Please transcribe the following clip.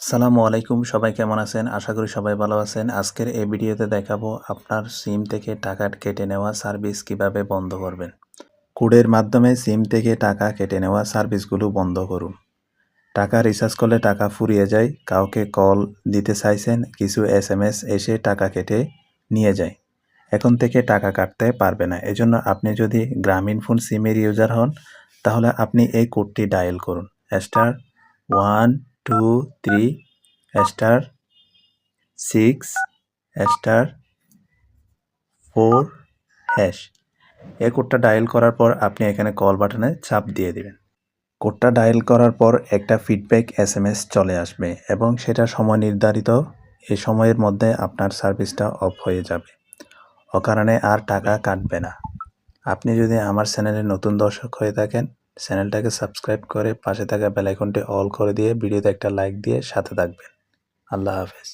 আসসালামু আলাইকুম, সবাই কেমন আছেন? আশা করি সবাই ভালো আছেন। আজকের এই ভিডিওতে দেখাবো আপনার সিম থেকে টাকা কেটে নেওয়া সার্ভিস কীভাবে বন্ধ করবেন। কোডের মাধ্যমে সিম থেকে টাকা কেটে নেওয়া সার্ভিসগুলো বন্ধ করুন। টাকা রিচার্জ করলে টাকা ফুরিয়ে যায়, কাউকে কল দিতে চাইছেন, কিছু এস এম এস এসে টাকা কেটে নিয়ে যায়। এখন থেকে টাকা কাটতে পারবে না। এজন্য আপনি যদি গ্রামীণ ফোন সিমের ইউজার হন, তাহলে আপনি এই কোডটি ডায়াল করুন। Star one two three star six star four hash এই কোডটা ডায়াল করার পর আপনি এখানে কল বাটনে চাপ দিয়ে দিবেন। কোডটা ডায়াল করার পর একটা ফিডব্যাক এস এম এস চলে আসবে এবং সেটা সময় নির্ধারিত এই সময়ের মধ্যে আপনার সার্ভিসটা অফ হয়ে যাবে। অকারণে আর টাকা কাটবে না। আপনি যদি আমার চ্যানেলে নতুন দর্শক হয়ে থাকেন চ্যানেলটাকে সাবস্ক্রাইব করে পাশে থাকা বেলাইকনটি অল করে দিয়ে ভিডিওতে একটা লাইক দিয়ে সাথে থাকবেন। আল্লাহ হাফেজ।